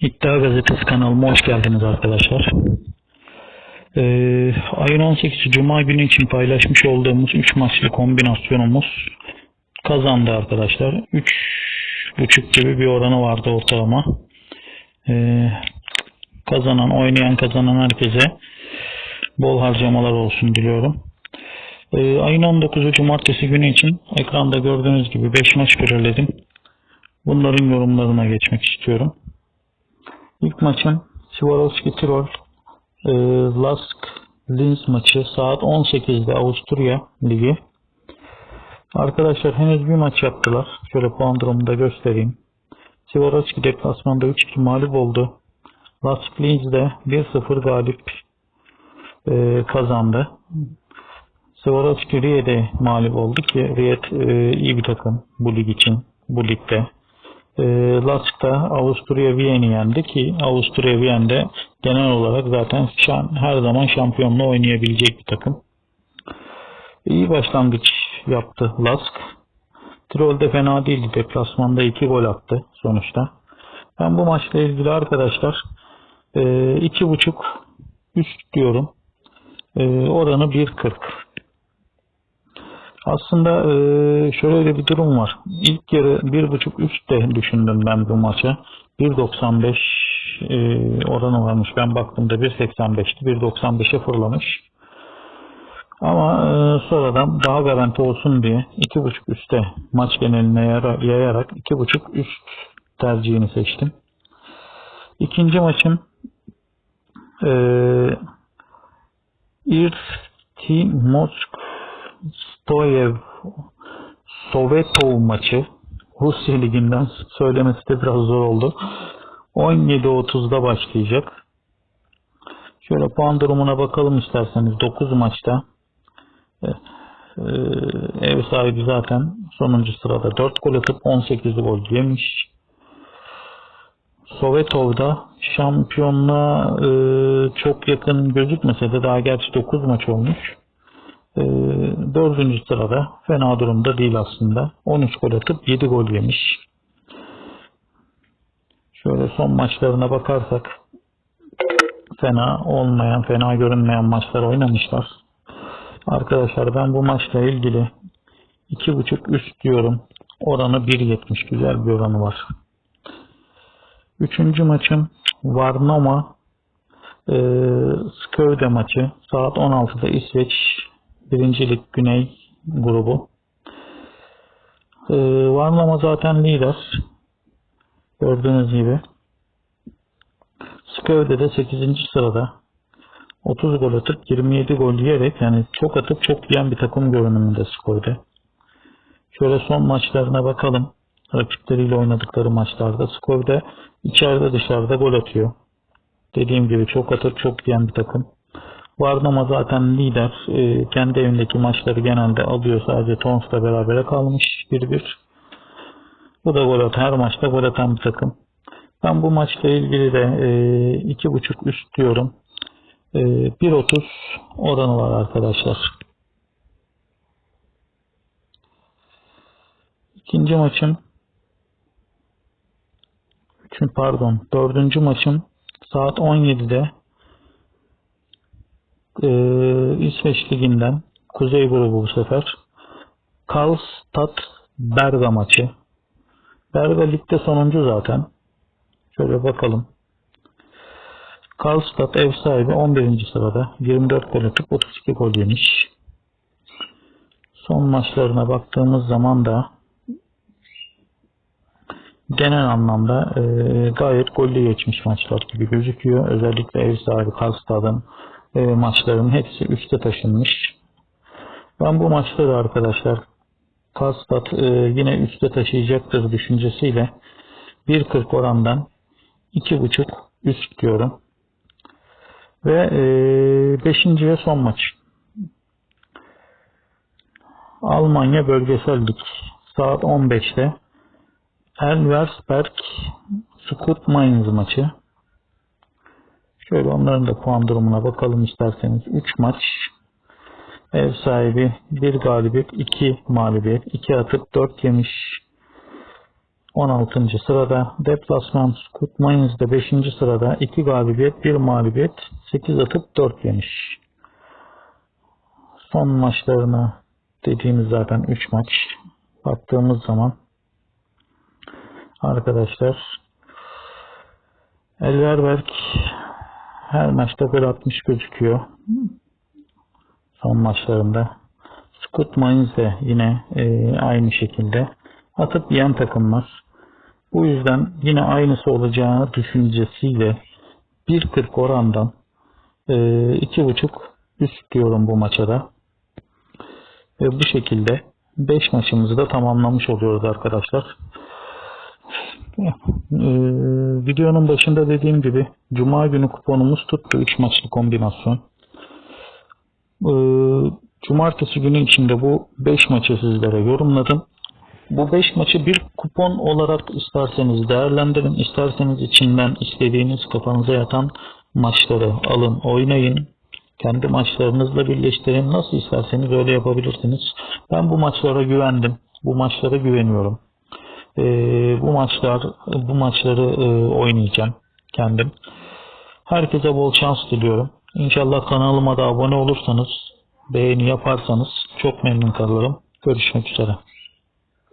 İddia Gazetesi kanalıma hoş geldiniz arkadaşlar. Ee, ayın 18 Cuma günü için paylaşmış olduğumuz 3 maçlı kombinasyonumuz kazandı arkadaşlar. 3.5 gibi bir oranı vardı ortalama. Ee, kazanan, oynayan kazanan herkese bol harcamalar olsun diliyorum. Ee, ayın 19'u Cumartesi günü için ekranda gördüğünüz gibi 5 maç belirledim. Bunların yorumlarına geçmek istiyorum. İlk maçım Swarovski Tirol e, Lask Linz maçı saat 18'de Avusturya Ligi. Arkadaşlar henüz bir maç yaptılar. Şöyle puan durumunu da göstereyim. Swarovski deplasmanda 3-2 mağlup oldu. Lask Linz'de 1-0 galip e, kazandı. Swarovski Riye'de mağlup oldu ki Riyad e, iyi bir takım bu lig için, bu ligde. E, Lask'ta Avusturya Viyen'i yendi ki Avusturya Viyen'de genel olarak zaten şan, her zaman şampiyonluğu oynayabilecek bir takım. İyi başlangıç yaptı Lask. Tirol'de fena değildi. Deplasmanda 2 gol attı sonuçta. Ben bu maçla ilgili arkadaşlar e, 2.5 üst diyorum. E, oranı 1.40. Aslında e, şöyle bir durum var. İlk yarı 1.5 üst de düşündüm ben bu maça. 1.95 e, oranı varmış. Ben baktığımda 1.85'ti. 1.95'e fırlamış. Ama e, sonradan daha garanti olsun diye 2.5 üste maç geneline yara- yayarak 2.5 üst tercihini seçtim. İkinci maçım e, Irti Mosk Stoyev Sovetov maçı Rusya Ligi'nden söylemesi de biraz zor oldu. 17.30'da başlayacak. Şöyle puan durumuna bakalım isterseniz 9 maçta. Ee, ev sahibi zaten sonuncu sırada 4 gol atıp 18 gol yemiş. Sovetov'da şampiyonluğa e, çok yakın gözükmese de daha gerçi 9 maç olmuş. E, dördüncü sırada fena durumda değil aslında. 13 gol atıp 7 gol yemiş. Şöyle son maçlarına bakarsak fena olmayan, fena görünmeyen maçlar oynamışlar. Arkadaşlar ben bu maçla ilgili 2.5 üst diyorum. Oranı 1.70 güzel bir oranı var. Üçüncü maçım Varnoma e, Skövde maçı. Saat 16'da İsveç birincilik Güney grubu. E, Varnoma zaten lider. Gördüğünüz gibi. Skövde de 8. sırada. 30 gol atıp 27 gol yiyerek yani çok atıp çok yiyen bir takım görünümünde Skövde. Şöyle son maçlarına bakalım. Rakipleriyle oynadıkları maçlarda Skövde içeride dışarıda gol atıyor. Dediğim gibi çok atıp çok yiyen bir takım. Varnama zaten lider. Ee, kendi evindeki maçları genelde alıyor. Sadece Tons'la berabere kalmış 1-1. Bu da gol at. Her maçta gol atan bir takım. Ben bu maçla ilgili de e, 2.5 üst diyorum. E, 1.30 oranı var arkadaşlar. İkinci maçım Üçün, pardon dördüncü maçım saat 17'de e, İsveç Ligi'nden Kuzey grubu bu sefer Karlstad Berga maçı. Berga ligde sonuncu zaten. Şöyle bakalım. Karlstad ev sahibi 11. sırada. 24 gol atıp 32 gol yemiş. Son maçlarına baktığımız zaman da genel anlamda e, gayet gollü geçmiş maçlar gibi gözüküyor. Özellikle ev sahibi Karlstad'ın e, maçlarının hepsi üste taşınmış. Ben bu maçta da arkadaşlar Karlstad e, yine üste taşıyacaktır düşüncesiyle 1.40 orandan 2.5 üst diyorum. Ve 5. ve son maç. Almanya Bölgesel Lig. Saat 15'te Elversberg Skut Mainz maçı. Şöyle onların da puan durumuna bakalım isterseniz. 3 maç. Ev sahibi 1 galibiyet, 2 mağlubiyet, 2 atıp 4 yemiş. 16. sırada. Deplasman Scoot Mainz'de 5. sırada. 2 galibiyet, 1 mağlubiyet, 8 atıp 4 yemiş. Son maçlarına dediğimiz zaten 3 maç. Baktığımız zaman arkadaşlar Elverberg her maçta gol atmış gözüküyor. Son maçlarında. Scoot Mainz de yine e, aynı şekilde atıp yan takılmaz. Bu yüzden yine aynısı olacağı düşüncesiyle 1.40 orandan e, 2.5 üst diyorum bu maça da. Ve bu şekilde 5 maçımızı da tamamlamış oluyoruz arkadaşlar. Ee, videonun başında dediğim gibi Cuma günü kuponumuz tuttu 3 maçlı kombinasyon. Ee, Cumartesi günü içinde bu 5 maçı sizlere yorumladım. Bu 5 maçı bir kupon olarak isterseniz değerlendirin. isterseniz içinden istediğiniz kafanıza yatan maçları alın, oynayın. Kendi maçlarınızla birleştirin. Nasıl isterseniz öyle yapabilirsiniz. Ben bu maçlara güvendim. Bu maçlara güveniyorum. Ee, bu maçlar bu maçları e, oynayacağım kendim. Herkese bol şans diliyorum. İnşallah kanalıma da abone olursanız, beğeni yaparsanız çok memnun kalırım. Görüşmek üzere.